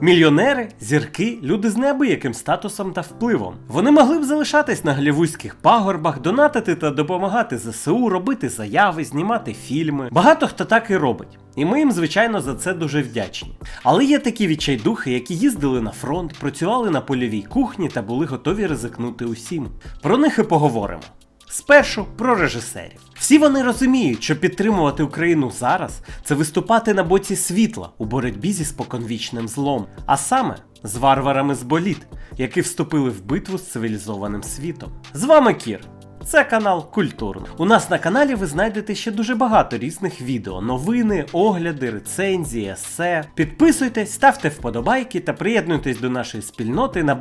Мільйонери, зірки, люди з неабияким статусом та впливом. Вони могли б залишатись на голівудських пагорбах, донатити та допомагати ЗСУ, робити заяви, знімати фільми. Багато хто так і робить. І ми їм, звичайно, за це дуже вдячні. Але є такі відчайдухи, які їздили на фронт, працювали на польовій кухні та були готові ризикнути усім. Про них і поговоримо. Спершу про режисерів. Всі вони розуміють, що підтримувати Україну зараз це виступати на боці світла у боротьбі зі споконвічним злом, а саме з варварами з боліт, які вступили в битву з цивілізованим світом. З вами Кір. Це канал Культурно. У нас на каналі ви знайдете ще дуже багато різних відео, новини, огляди, рецензії, есе. Підписуйтесь, ставте вподобайки та приєднуйтесь до нашої спільноти на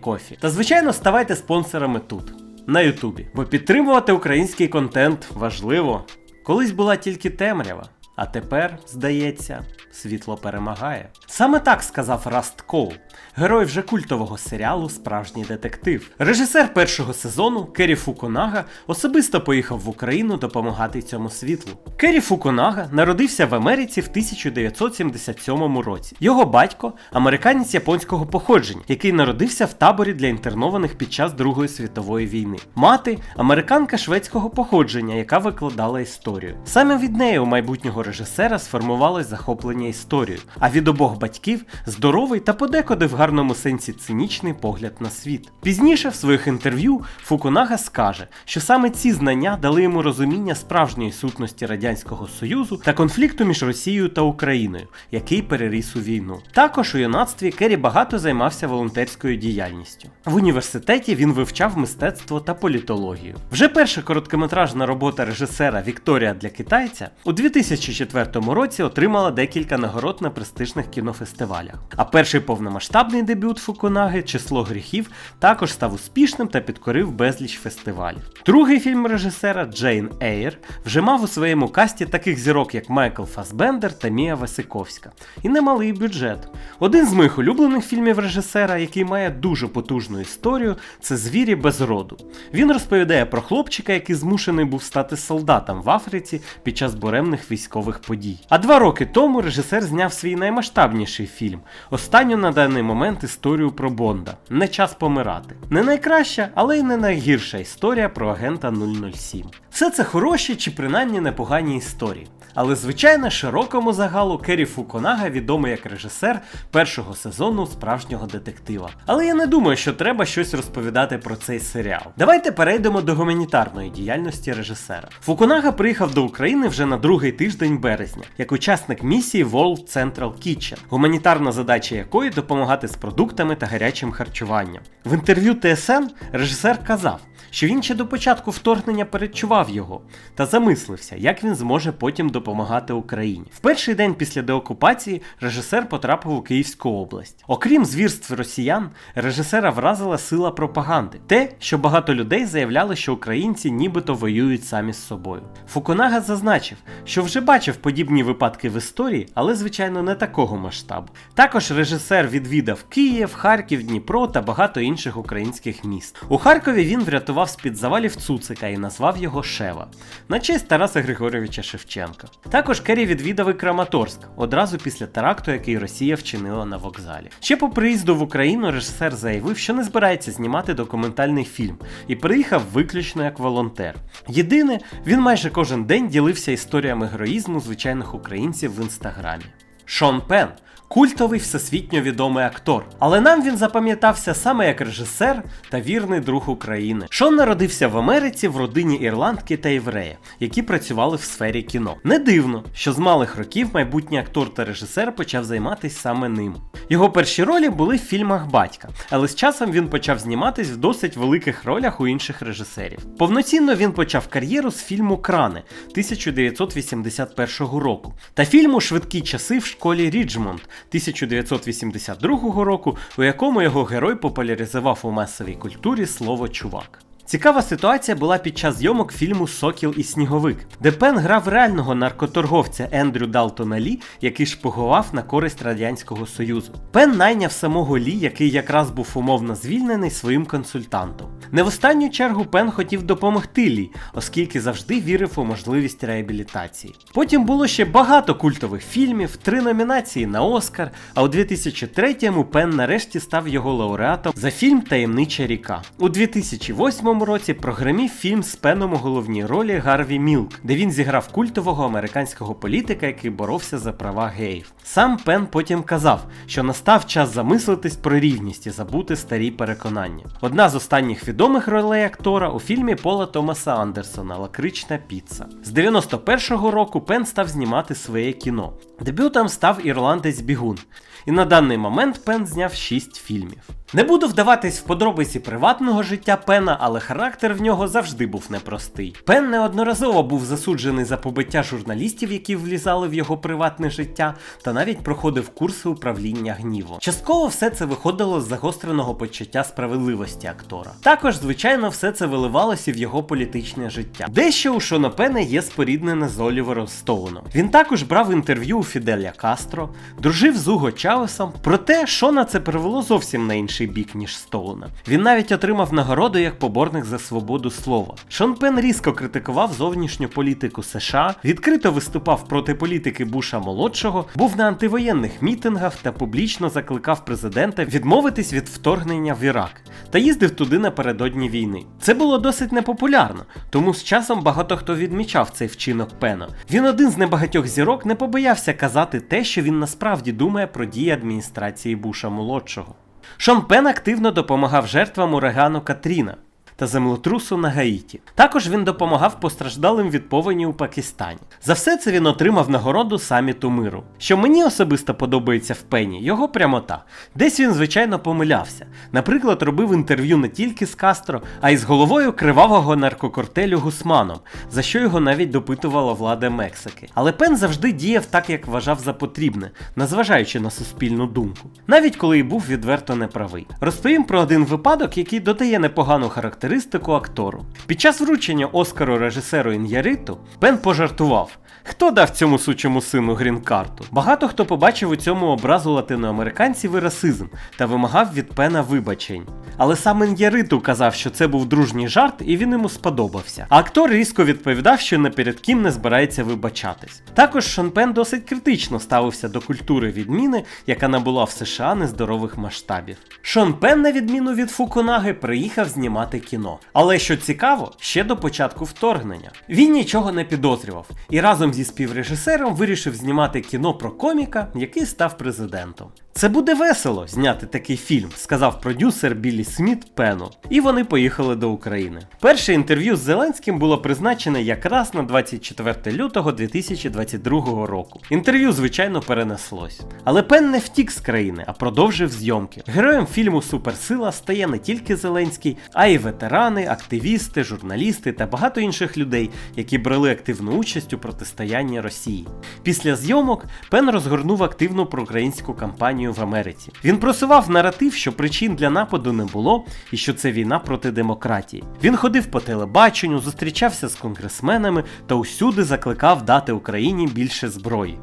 Кофі. Та звичайно ставайте спонсорами тут, на Ютубі. Бо підтримувати український контент важливо. Колись була тільки темрява, а тепер, здається, світло перемагає. Саме так сказав Раст Коул, герой вже культового серіалу Справжній детектив. Режисер першого сезону Керрі Фукунага особисто поїхав в Україну допомагати цьому світлу. Керрі Фукунага народився в Америці в 1977 році. Його батько американець японського походження, який народився в таборі для інтернованих під час Другої світової війни. Мати американка шведського походження, яка викладала історію. Саме від неї у майбутнього режисера сформувалось захоплення історією, а від обох батьків здоровий та подекуди в гарному сенсі цинічний погляд на світ. Пізніше в своїх інтерв'ю Фукунага скаже, що саме ці знання дали йому розуміння справжньої сутності Радянського Союзу та конфлікту між Росією та Україною, який переріс у війну. Також у юнацтві Керрі багато займався волонтерською діяльністю. В університеті він вивчав мистецтво та політологію. Вже перша короткометражна робота режисера Вікторія для китайця у 2004 році отримала декілька нагород на престижних кінофестивалях. А перший повномасштабний дебют Фукунаги Число гріхів також став успішним та підкорив безліч фестивалів. Другий фільм режисера Джейн Ейр вже мав у своєму касті таких зірок, як Майкл Фасбендер та Мія Васиковська, і немалий бюджет. Один з моїх улюблених фільмів режисера, який має дуже потужну історію, це Звірі без роду. Він розповідає про хлопчика, який змушений був стати солдатом в Африці під час буремних військових подій. А два роки тому режисер зняв свій наймасштабніший фільм. Останню на даний момент історію про Бонда. Не час помирати. Не найкраща, але й не найгірша історія про агента 007. Все це хороші чи принаймні непогані історії. Але звичайно, широкому загалу Керрі Фуконага відомий як режисер першого сезону справжнього детектива. Але я не думаю, що треба щось розповідати про цей серіал. Давайте перейдемо до гуманітарної діяльності режисера. Фукунага приїхав до України вже на другий тиждень березня, як учасник місії World Central Kitchen, гуманітарна задача якої допомагати з продуктами та гарячим харчуванням. В інтерв'ю ТСН режисер казав, що він ще до початку вторгнення передчував його та замислився, як він зможе потім допомагати Україні. В перший день після деокупації режисер потрапив у Київську область. Окрім звірств росіян, режисера вразила сила пропаганди, те, що багато людей заявляли, що українці нібито воюють самі з собою. Фукунага зазначив, що вже бачив подібні випадки в історії, але звичайно не такого масштабу. Також режисер відвідав Київ, Харків, Дніпро та багато інших українських міст. У Харкові він врятував з-під завалів Цуцика і назвав його Шева на честь Тараса Григоровича Шевченка. Також Керрі відвідав і Краматорськ одразу після теракту, який Росія вчинила на вокзалі. Ще по приїзду в Україну режисер заявив, що не збирається знімати документальний фільм і приїхав виключно як волонтер. Єдине, він майже кожен день ділився історіями героїзму звичайних українців в інстаграмі. Шон Пен культовий всесвітньо відомий актор, але нам він запам'ятався саме як режисер та вірний друг України. Шон народився в Америці в родині ірландки та єврея, які працювали в сфері кіно. Не дивно, що з малих років майбутній актор та режисер почав займатися саме ним. Його перші ролі були в фільмах батька, але з часом він почав зніматись в досить великих ролях у інших режисерів. Повноцінно він почав кар'єру з фільму Крани 1981 року та фільму Швидкі часи в школі Ріджмонд 1982 року, у якому його герой популяризував у масовій культурі слово чувак. Цікава ситуація була під час зйомок фільму Сокіл і Сніговик, де Пен грав реального наркоторговця Ендрю Далтона Лі, який шпигував на користь Радянського Союзу. Пен найняв самого Лі, який якраз був умовно звільнений своїм консультантом. Не в останню чергу Пен хотів допомогти Лі, оскільки завжди вірив у можливість реабілітації. Потім було ще багато культових фільмів, три номінації на Оскар. А у 2003-му Пен нарешті став його лауреатом за фільм Таємнича ріка. У 2008 році прогремів фільм з Пеном у головній ролі Гарві Мілк, де він зіграв культового американського політика, який боровся за права геїв. Сам Пен потім казав, що настав час замислитись про рівність і забути старі переконання. Одна з останніх відомих ролей актора у фільмі Пола Томаса Андерсона Лакрична піца. З 91-го року Пен став знімати своє кіно. Дебютом став ірландець Бігун. І на даний момент Пен зняв 6 фільмів. Не буду вдаватись в подробиці приватного життя Пена, але характер в нього завжди був непростий. Пен неодноразово був засуджений за побиття журналістів, які влізали в його приватне життя, та навіть проходив курси управління гнівом. Частково все це виходило з загостреного почуття справедливості актора. Також, звичайно, все це виливалося в його політичне життя. Дещо у Шона Пена є споріднене з Олівером Стоуном. Він також брав інтерв'ю у Фіделя Кастро, дружив з Уго Чавесом, проте Шона це привело зовсім на інший бік, ніж Стоуна. Він навіть отримав нагороду як поборник за свободу слова. Шон Пен різко критикував зовнішню політику США, відкрито виступав проти політики Буша молодшого, був на антивоєнних мітингах та публічно закликав президента відмовитись від вторгнення в Ірак та їздив туди напередодні війни. Це було досить непопулярно, тому з часом багато хто відмічав цей вчинок Пена. Він один з небагатьох зірок не побоявся казати те, що він насправді думає про дії адміністрації Буша молодшого. Шомпен активно допомагав жертвам урагану Катріна та землетрусу на Гаїті. Також він допомагав постраждалим від повені у Пакистані. За все це він отримав нагороду саміту миру. Що мені особисто подобається в Пені, його прямота. Десь він, звичайно, помилявся. Наприклад, робив інтерв'ю не тільки з Кастро, а й з головою кривавого наркокортелю Гусманом, за що його навіть допитувала влада Мексики. Але Пен завжди діяв так, як вважав за потрібне, незважаючи на суспільну думку, навіть коли й був відверто неправий. Розповім про один випадок, який додає непогану характеристику актору. Під час вручення Оскару режисеру Ін'яриту Пен пожартував. Хто дав цьому сучому сину грін-карту? Багато хто побачив у цьому образу латиноамериканців і расизм та вимагав від Пена вибачень. Але сам Ін'яриту казав, що це був дружній жарт і він йому сподобався. А актор різко відповідав, що не перед ким не збирається вибачатись. Також Шон Пен досить критично ставився до культури відміни, яка набула в США нездорових масштабів. Шон Пен, на відміну від Фукунаги, приїхав знімати кіно. Але що цікаво, ще до початку вторгнення. Він нічого не підозрював і разом зі співрежисером вирішив знімати кіно про коміка, який став президентом. Це буде весело зняти такий фільм, сказав продюсер Біллі Сміт Пену. І вони поїхали до України. Перше інтерв'ю з Зеленським було призначене якраз на 24 лютого 2022 року. Інтерв'ю, звичайно, перенеслось. Але Пен не втік з країни, а продовжив зйомки. Героєм фільму Суперсила стає не тільки Зеленський, а й ветерани, активісти, журналісти та багато інших людей, які брали активну участь у протистоянні Росії. Після зйомок Пен розгорнув активну проукраїнську кампанію в Америці. Він просував наратив, що причин для нападу не було і що це війна проти демократії. Він ходив по телебаченню, зустрічався з конгресменами та усюди закликав дати Україні більше зброї.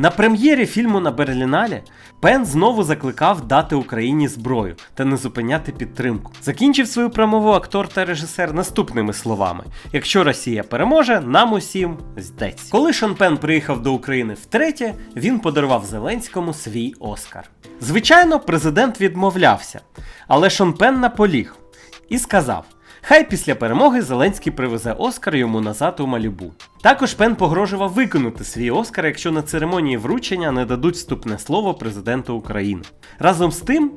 На прем'єрі фільму на Берліналі Пен знову закликав дати Україні зброю та не зупиняти підтримку. Закінчив свою промову актор та режисер наступними словами: якщо Росія переможе, нам усім здеться. Коли Шон Пен приїхав до України втретє, він подарував Зеленському свій Оскар. Звичайно, президент відмовлявся, але Шон Пен наполіг і сказав. Хай після перемоги Зеленський привезе Оскар йому назад у Малібу. Також Пен погрожував виконати свій Оскар, якщо на церемонії вручення не дадуть вступне слово президенту України. Разом з тим,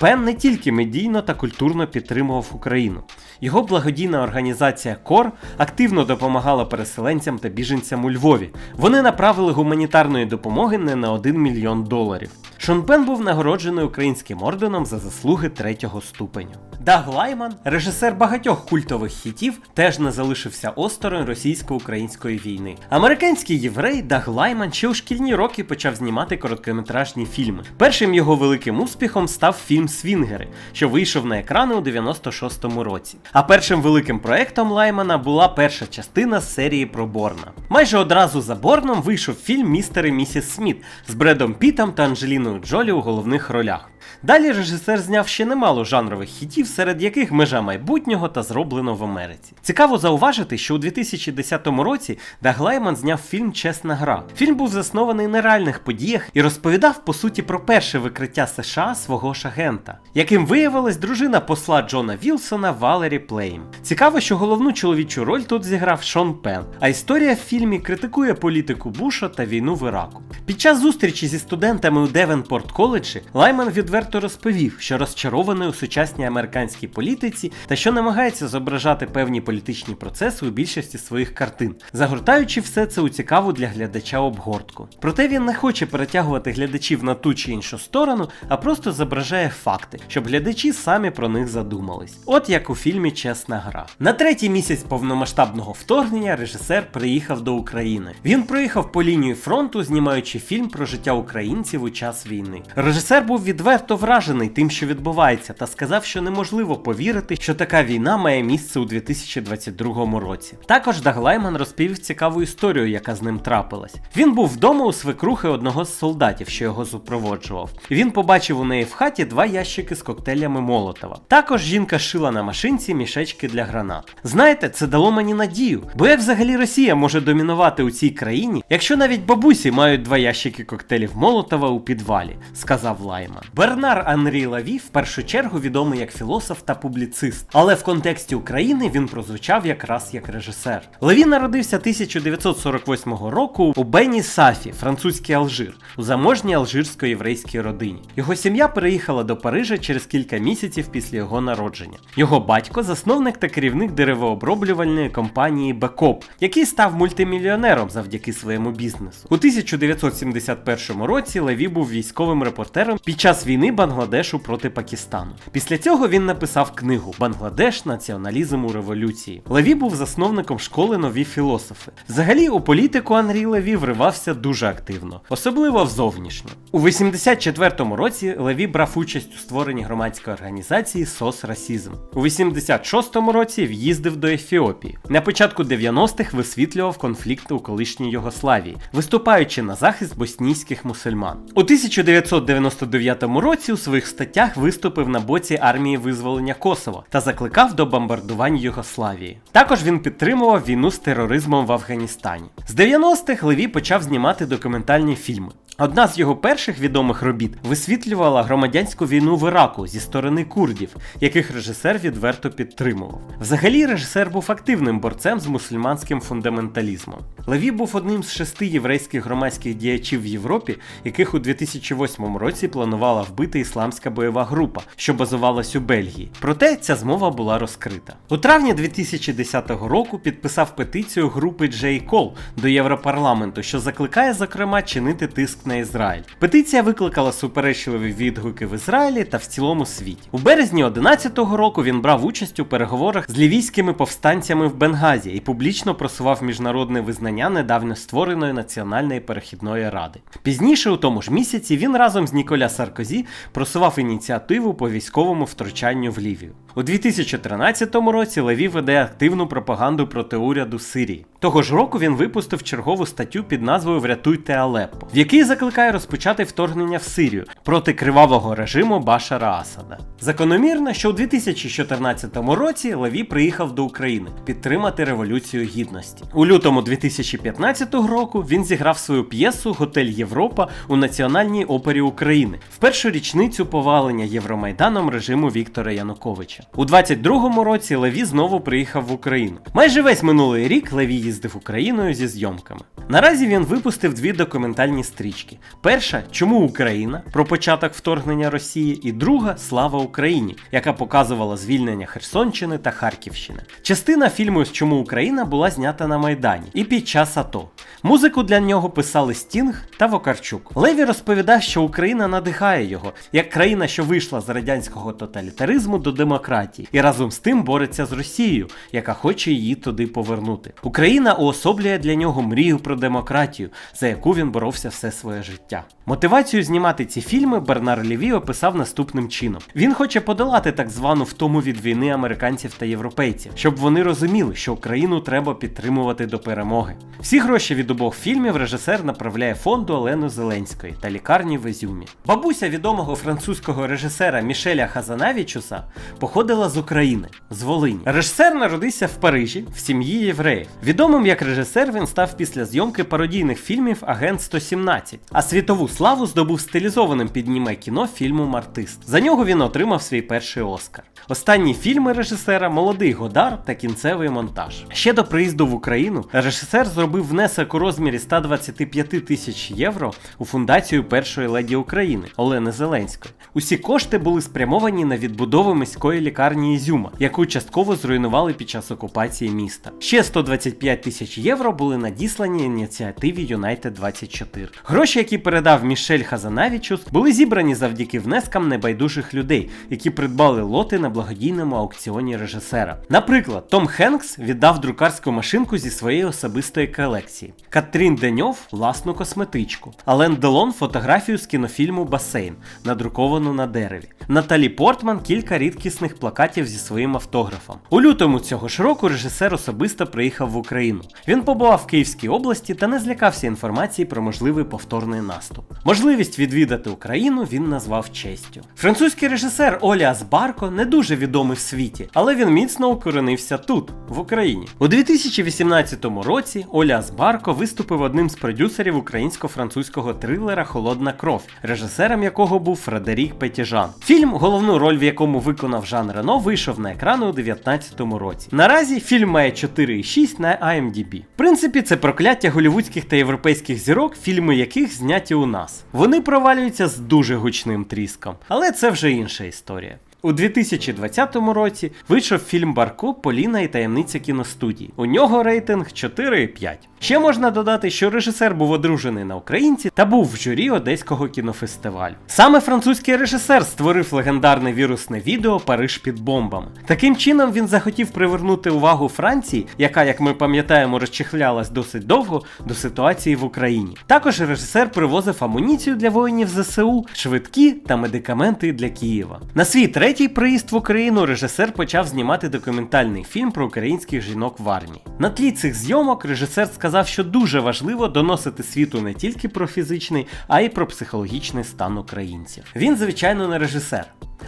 Пен не тільки медійно та культурно підтримував Україну. Його благодійна організація КОР активно допомагала переселенцям та біженцям у Львові. Вони направили гуманітарної допомоги не на 1 мільйон доларів. Шон Пен був нагороджений українським орденом за заслуги третього ступеню. Даг Лайман, режисер багатьох культових хітів, теж не залишився осторонь російсько-української війни. Американський єврей Даг Лайман ще у шкільні роки почав знімати короткометражні фільми. Першим його великим успіхом став фільм Свінгери, що вийшов на екрани у 96-му році. А першим великим проектом Лаймана була перша частина серії про Борна. Майже одразу за Борном вийшов фільм Містер і місіс Сміт з Бредом Пітом та Анджеліною Джолі у головних ролях. Далі режисер зняв ще немало жанрових хітів, серед яких межа майбутнього та зроблено в Америці. Цікаво зауважити, що у 2010 році Даг Лайман зняв фільм Чесна гра. Фільм був заснований на реальних подіях і розповідав по суті про перше викриття США свого ж агента, яким виявилась дружина посла Джона Вілсона Валері Плейм. Цікаво, що головну чоловічу роль тут зіграв Шон Пен, а історія в фільмі критикує політику Буша та війну в Іраку. Під час зустрічі зі студентами у Девенпорт коледжі Лайман відверто розповів, що розчарований у сучасній американській політиці та що намагається зображати певні політичні процеси у більшості своїх картин, загортаючи все це у цікаву для глядача обгортку. Проте він не хоче перетягувати глядачів на ту чи іншу сторону, а просто зображає факти, щоб глядачі самі про них задумались. От як у фільмі Чесна гра. На третій місяць повномасштабного вторгнення режисер приїхав до України. Він проїхав по лінії фронту, знімаючи фільм про життя українців у час війни. Режисер був відверто вражений тим, що відбувається, та сказав, що неможливо повірити, що така війна має місце у 2022 році. Також Даг Лайман розповів цікаву історію, яка з ним трапилась. Він був вдома у свекрухи одного з солдатів, що його супроводжував. Він побачив у неї в хаті два ящики з коктейлями Молотова. Також жінка шила на машинці мішечки для гранат. Знаєте, це дало мені надію, бо як взагалі Росія може домінувати у цій країні, якщо навіть бабусі мають два ящики коктейлів Молотова у підвалі, сказав Лайман. Бернар Анрі Лаві в першу чергу відомий як філософ та публіцист, але в контексті України він прозвучав якраз як режисер. Леві народився 1948 року у Бені Сафі, французький Алжир, у заможній алжирсько-єврейській родині. Його сім'я переїхала до Парижа через кілька місяців після його народження. Його батько засновник та керівник деревооброблювальної компанії Бекоп, який став мультимільйонером завдяки своєму бізнесу. У 1971 році Леві був військовим репортером під час війни Бангладешу проти Пакистану. Після цього він написав книгу Бангладеш Націоналізм у революції. Леві був засновником школи нові філософи. Взагалі у політику Анрі Леві вривався дуже активно, особливо в зовнішню. У 84-му році Леві брав участь у створенні громадської організації СОС Расізм. У 86-му році в'їздив до Ефіопії. На початку 90-х висвітлював конфлікти у колишній Югославії, виступаючи на захист боснійських мусульман. У 1999 році у своїх статтях виступив на боці армії визволення Косово та закликав до бомбардувань Югославії. Також він підтримував війну з тероризмом в Афганістані. З 90-х Леві почав знімати документальні фільми. Одна з його перших відомих робіт висвітлювала громадянську війну в Іраку зі сторони курдів, яких режисер відверто підтримував. Взагалі, режисер був активним борцем з мусульманським фундаменталізмом. Леві був одним з шести єврейських громадських діячів в Європі, яких у 2008 році планувала вбити ісламська бойова група, що базувалась у Бельгії. Проте ця змова була розкрита. У травні 2010 року підписав петицію групи J. Call до Європарламенту, що закликає, зокрема, чинити тиск на Ізраїль. Петиція викликала суперечливі відгуки в Ізраїлі та в цілому світі. У березні 2011 року він брав участь у переговорах з лівійськими повстанцями в Бенгазі і публічно просував міжнародне визнання недавно створеної національної перехідної ради. Пізніше, у тому ж місяці, він разом з Ніколя Саркозі просував ініціативу по військовому втручанню в Лівію. У 2013 році Леві веде активну пропаганду проти уряду Сирії. Того ж року він випустив чергову статтю під назвою Врятуйте Алеппо, в якій закликає розпочати вторгнення в Сирію проти кривавого режиму Башара Асада. Закономірно, що у 2014 році Леві приїхав до України підтримати революцію гідності. У лютому 2015 року він зіграв свою п'єсу Готель Європа у Національній опері України в першу річницю повалення Євромайданом режиму Віктора Януковича. У 22-му році Леві знову приїхав в Україну. Майже весь минулий рік Леві їздив Україною зі зйомками. Наразі він випустив дві документальні стрічки: перша Чому Україна про початок вторгнення Росії, і друга Слава Україні, яка показувала звільнення Херсонщини та Харківщини. Частина фільму Чому Україна була знята на Майдані і під час АТО. Музику для нього писали Стінг та Вокарчук. Леві розповідав, що Україна надихає його як країна, що вийшла з радянського тоталітаризму до демократії, і разом з тим бореться з Росією, яка хоче її туди повернути. Україна уособлює для нього мрію про демократію, за яку він боровся все своє життя. Мотивацію знімати ці фільми Бернар Ліві описав наступним чином: він хоче подолати так звану втому від війни американців та європейців, щоб вони розуміли, що Україну треба підтримувати до перемоги. Всі гроші від обох фільмів режисер направляє фонду Олени Зеленської та лікарні в Ізюмі. Бабуся відомого французького режисера Мішеля Хазанавічуса походила з України, з Волині. Режисер народився в Парижі в сім'ї євреїв. Відомим як режисер він став після зйомки пародійних фільмів Агент 117, а світову славу здобув стилізованим під німе кіно фільмом Артист. За нього він отримав свій перший Оскар. Останні фільми режисера Молодий Годар та кінцевий монтаж. Ще до приїзду в Україну режисер зробив внесок у розмірі 125 тисяч євро у фундацію першої леді України Олени Зеленської. Усі кошти були спрямовані на відбудову міської лікарні Ізюма, яку частково зруйнували під час окупації міста. Ще 125 тисяч євро були надіслані ініціативі United 24. Гроші, які передав Мішель Хазанавічус, були зібрані завдяки внескам небайдужих людей, які придбали лоти на благодійному аукціоні режисера. Наприклад, Том Хенкс віддав друкарську машинку зі своєї особистої колекції, Катрін Деньов власну косметичку, Ален Делон фотографію з кінофільму Басейн, надруковану на дереві. Наталі Портман кілька рідкісних плакатів зі своїм автографом. У лютому цього ж року режисер особисто приїхав в Україну. Він побував в Київській області та не злякався інформації про можливий повторний наступ. Можливість відвідати Україну він назвав честю. Французький режисер Оліас Барко не дуже відомий в світі, але він міцно укоренився тут, в Україні. У 2018 році Оліас Барко виступив одним з продюсерів українсько-французького трилера Холодна кров, режисером якого був Фредерік Петіжан. Фільм, головну роль в якому виконав Жан Рено, вийшов на екрани у 2019 році. Наразі фільм має 4,6 на IMDb. В принципі, це прокляття голівудських та європейських зірок, фільми яких зняті у нас. Вони провалюються з дуже гучним тріском, але це вже інша історія. У 2020 році вийшов фільм Барко Поліна і таємниця кіностудії. У нього рейтинг 4,5. Ще можна додати, що режисер був одружений на українці та був в журі Одеського кінофестивалю. Саме французький режисер створив легендарне вірусне відео Париж під бомбами. Таким чином він захотів привернути увагу Франції, яка, як ми пам'ятаємо, розчехлялась досить довго до ситуації в Україні. Також режисер привозив амуніцію для воїнів ЗСУ, швидкі та медикаменти для Києва. На свій третій приїзд в Україну режисер почав знімати документальний фільм про українських жінок в армії. На тлі цих зйомок режисер сказав, що дуже важливо доносити світу не тільки про фізичний, а й про психологічний стан українців. Він, звичайно, не режисер.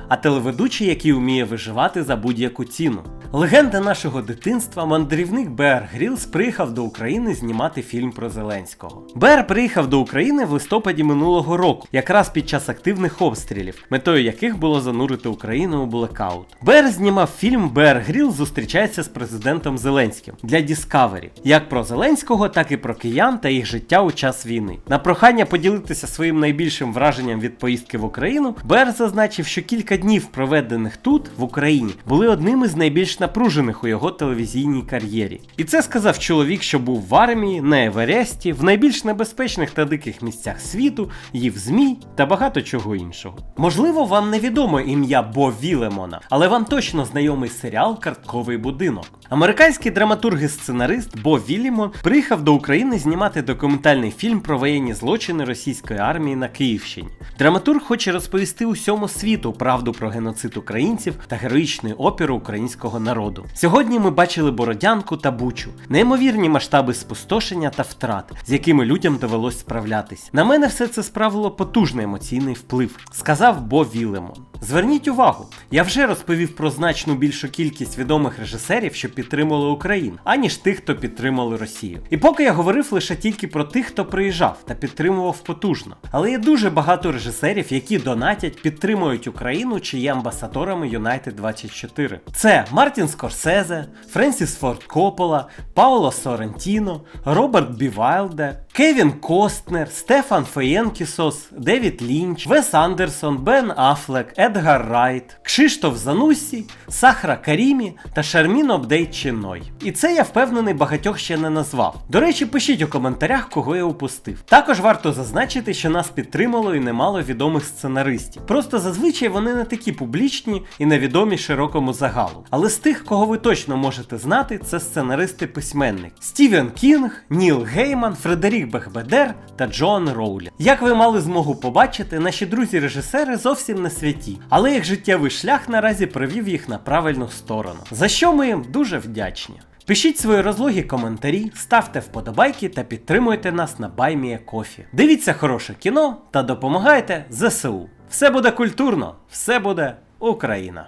А телеведучий, який вміє виживати за будь-яку ціну. Легенда нашого дитинства, мандрівник Беар Грілс приїхав до України знімати фільм про Зеленського. Беар приїхав до України в листопаді минулого року, якраз під час активних обстрілів, метою яких було занурити Україну у блекаут. Беар знімав фільм Беар Грілс зустрічається з президентом Зеленським для Discovery, як про Зеленського, так і про киян та їх життя у час війни. На прохання поділитися своїм найбільшим враженням від поїздки в Україну, Беар зазначив, що кілька днів, проведених тут, в Україні, були одними з найбільш напружених у його телевізійній кар'єрі. І це сказав чоловік, що був в армії, на Евересті, в найбільш небезпечних та диких місцях світу, їв змій та багато чого іншого. Можливо, вам невідомо ім'я Бо Вілемона, але вам точно знайомий серіал Картковий будинок. Американський драматург і сценарист Бо Вілімон приїхав до України знімати документальний фільм про воєнні злочини російської армії на Київщині. Драматург хоче розповісти усьому світу правду про геноцид українців та героїчний опір українського народу. Сьогодні ми бачили Бородянку та Бучу, неймовірні масштаби спустошення та втрат, з якими людям довелось справлятись. На мене все це справило потужний емоційний вплив, сказав Бо Вілемон. Зверніть увагу, я вже розповів про значно більшу кількість відомих режисерів, що підтримали Україну, аніж тих, хто підтримали Росію. І поки я говорив лише тільки про тих, хто приїжджав та підтримував потужно. Але є дуже багато режисерів, які донатять, підтримують Україну чи є амбасадорами United 24. Це Мартін Скорсезе, Френсіс Форд Коппола, Пауло Соррентіно, Роберт Бівайлде, Кевін Костнер, Стефан Феєнкісос, Девід Лінч, Вес Андерсон, Бен Афлек, Едгар Райт, Кшиштоф Занусі, Сахра Карімі та Шармін Обдейт Чиной. І це я впевнений багатьох ще не назвав. До речі, пишіть у коментарях, кого я упустив. Також варто зазначити, що нас підтримало і немало відомих сценаристів. Просто зазвичай вони не такі публічні і невідомі широкому загалу. Але з тих, кого ви точно можете знати, це сценаристи-письменники: Стівен Кінг, Ніл Гейман, Фредерік Бехбедер та Джоан Роулі. Як ви мали змогу побачити, наші друзі-режисери зовсім не святі, але їх життєвий шлях наразі привів їх на правильну сторону. За що ми їм дуже вдячні. Пишіть свої розлоги коментарі, ставте вподобайки та підтримуйте нас на Баймія Кофі. Дивіться хороше кіно та допомагайте ЗСУ. Все буде культурно, все буде Україна.